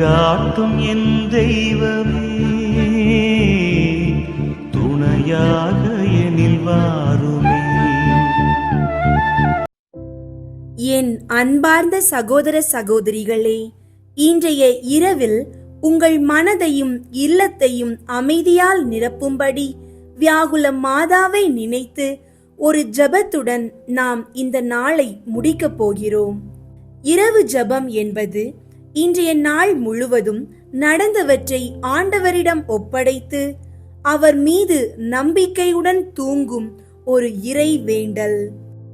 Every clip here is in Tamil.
வழிகாட்டும் என் தெய்வமே. துணையாக எனில் வாருமே. என் அன்பார்ந்த சகோதர சகோதரிகளே இன்றைய இரவில் உங்கள் மனதையும் இல்லத்தையும் அமைதியால் நிரப்பும்படி வியாகுல மாதாவை நினைத்து ஒரு ஜெபத்துடன் நாம் இந்த நாளை முடிக்கப் போகிறோம். இரவு ஜபம் என்பது இன்றைய நாள் முழுவதும் நடந்தவற்றை ஆண்டவரிடம் ஒப்படைத்து அவர் மீது நம்பிக்கையுடன் தூங்கும் ஒரு இறை வேண்டல்.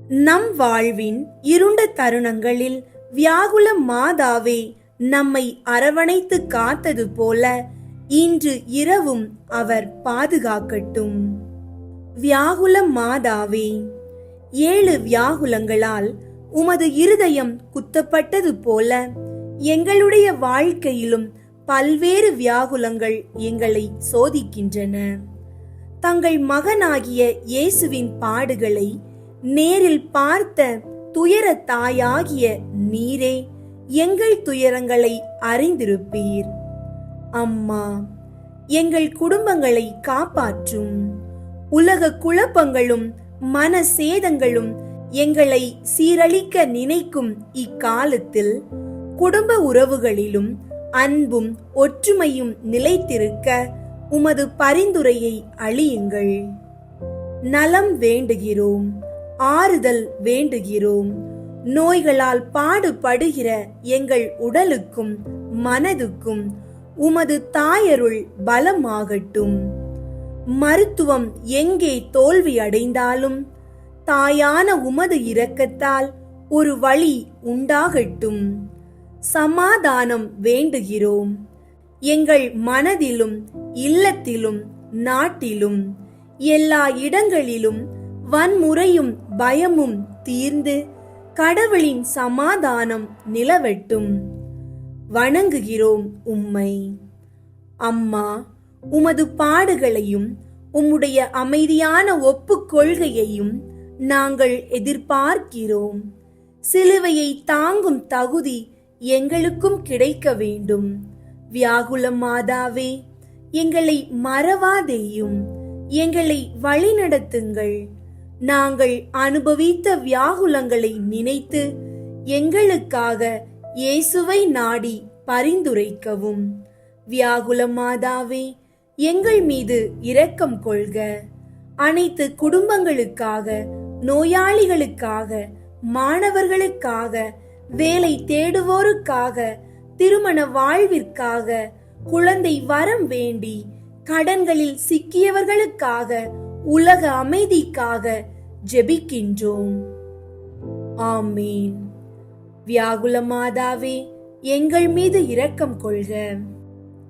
நம் வாழ்வின் இருண்ட தருணங்களில் வியாகுல மாதாவே நம்மை அரவணைத்து காத்தது போல இன்று இரவும் அவர் பாதுகாக்கட்டும். வியாகுல மாதாவே ஏழு வியாகுலங்களால் உமது இருதயம் குத்தப்பட்டது போல எங்களுடைய வாழ்க்கையிலும் பல்வேறு வியாகுலங்கள் எங்களை சோதிக்கின்றன. தங்கள் மகனாகிய இயேசுவின் பாடுகளை நேரில் பார்த்த துயர தாயாகிய நீரே எங்கள் துயரங்களை அறிந்திருப்பீர். அம்மா எங்கள் குடும்பங்களை காப்பாற்றும். உலக குழப்பங்களும் மன சேதங்களும் எங்களை சீரழிக்க நினைக்கும் இக்காலத்தில் குடும்ப உறவுகளிலும் அன்பும் ஒற்றுமையும் நிலைத்திருக்க உமது பரிந்துரையை அழியுங்கள். நலம் வேண்டுகிறோம் ஆறுதல் வேண்டுகிறோம் நோய்களால் பாடுபடுகிற எங்கள் உடலுக்கும் மனதுக்கும் உமது தாயருள் பலமாகட்டும். மருத்துவம் எங்கே தோல்வி அடைந்தாலும் தாயான உமது இரக்கத்தால் ஒரு வழி உண்டாகட்டும். சமாதானம் வேண்டுகிறோம். எங்கள் மனதிலும் இல்லத்திலும் நாட்டிலும் எல்லா இடங்களிலும் வன்முறையும் பயமும் தீர்ந்து கடவுளின் சமாதானம் நிலவட்டும். வணங்குகிறோம் உம்மை. அம்மா உமது பாடுகளையும் உம்முடைய அமைதியான ஒப்புக்கொள்கையையும் நாங்கள் எதிர்பார்க்கிறோம். சிலுவையை தாங்கும் தகுதி எங்களுக்கும் கிடைக்க வேண்டும். வியாகுலம் மாதாவே எங்களை மறவாதேயும் எங்களை வழிநடத்துங்கள். நாங்கள் அனுபவித்த வியாகுலங்களை நினைத்து எங்களுக்காக இயேசுவை நாடி பரிந்துரைக்கவும். வியாகுல மாதாவே எங்கள் மீது இரக்கம் கொள்க. அனைத்து குடும்பங்களுக்காக நோயாளிகளுக்காக மாணவர்களுக்காக வேலை தேடுவோருக்காக திருமண வாழ்விற்காக குழந்தை வரம் வேண்டி கடன்களில் சிக்கியவர்களுக்காக உலக அமைதிக்காக ஜெபிக்கின்றோம். ஆமீன். வியாகுல மாதாவே எங்கள் மீது இரக்கம் கொள்க.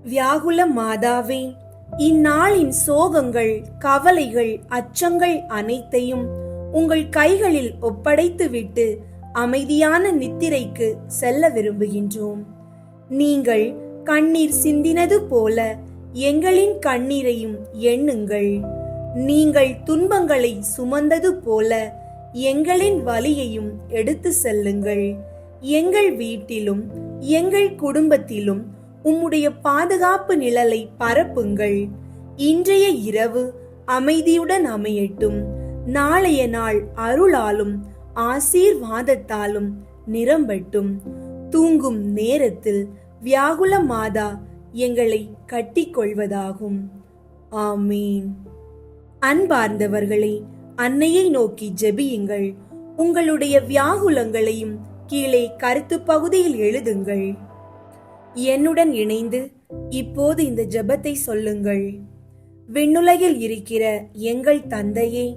வியாகுல மாதாவே இந்நாளின் சோகங்கள் கவலைகள் அச்சங்கள் அனைத்தையும் உங்கள் கைகளில் ஒப்படைத்துவிட்டு அமைதியான நித்திரைக்கு செல்ல விரும்புகின்றோம். நீங்கள் கண்ணீர் சிந்தினது போல எங்களின் கண்ணீரையும் எண்ணுங்கள். நீங்கள் துன்பங்களை சுமந்தது போல எங்களின் வலியையும் எடுத்து செல்லுங்கள். எங்கள் வீட்டிலும் எங்கள் குடும்பத்திலும் உம்முடைய பாதுகாப்பு நிழலை பரப்புங்கள். இன்றைய இரவு அமைதியுடன் அமையட்டும். நாளைய நாள் அருளாலும் ஆசீர்வாதத்தாலும் நிரம்பட்டும். தூங்கும் நேரத்தில் வியாகுல மாதா எங்களை கட்டிக்கொள்வதாகும். ஆமீன். அன்பார்ந்தவர்களை அன்னையை நோக்கி ஜெபியுங்கள். உங்களுடைய வியாகுலங்களையும் கீழே கருத்து பகுதியில் எழுதுங்கள். என்னுடன் இணைந்து இப்போது இந்த ஜெபத்தை சொல்லுங்கள். விண்ணுலகில் இருக்கிற எங்கள் தந்தையே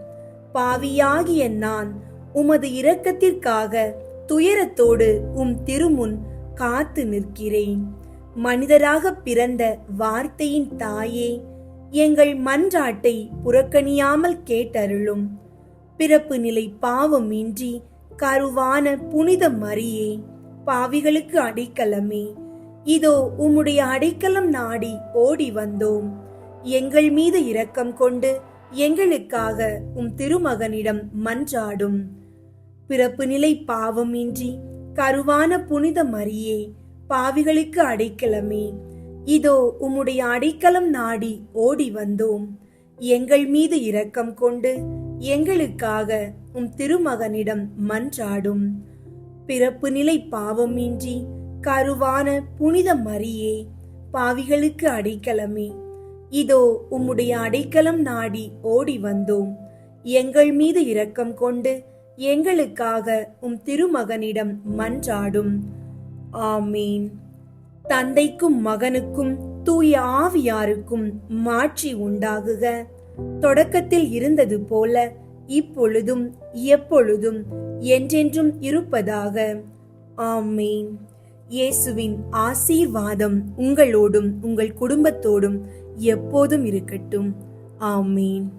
பாவியாகிய நான் உமது இரக்கத்திற்காக துயரத்தோடு உம் திருமுன் காத்து நிற்கிறேன். மனிதராக பிறந்த வார்த்தையின் தாயே எங்கள் மன்றாட்டை புறக்கணியாமல் கேட்டருளும். பிறப்பு நிலை பாவமின்றி கருவான புனித மரியே பாவிகளுக்கு அடைக்கலமே. இதோ உம்முடைய அடைக்கலம் நாடி ஓடி வந்தோம் எங்கள் மீது இரக்கம் கொண்டு எங்களுக்காக உம் திருமகனிடம் மன்றாடும். பிறப்பு நிலை பாவமின்றி கருவான புனித மரியே பாவிகளுக்கு அடைக்கலமே. இதோ உம்முடைய அடைக்கலம் நாடி ஓடி வந்தோம். எங்கள் மீது இரக்கம் கொண்டு எங்களுக்காக உம் திருமகனிடம் மன்றாடும். பிறப்பு நிலை பாவமின்றி கருவான புனித மரியே பாவிகளுக்கு அடைக்கலமே. இதோ உம்முடைய அடைக்கலம் நாடி ஓடி வந்தோம். எங்கள் மீது இரக்கம் கொண்டு எங்களுக்காக உம் திருமகனிடம் மன்றாடும். ஆமீன். தந்தைக்கும் மகனுக்கும் தூய ஆவியாருக்கும் மாற்றி உண்டாகுக. தொடக்கத்தில் இருந்தது போல இப்பொழுதும் எப்பொழுதும் என்றென்றும் இருப்பதாக. ஆமீன். இயேசுவின் ஆசீர்வாதம் உங்களோடும் உங்கள் குடும்பத்தோடும் எப்போதும் இருக்கட்டும். ஆமீன்.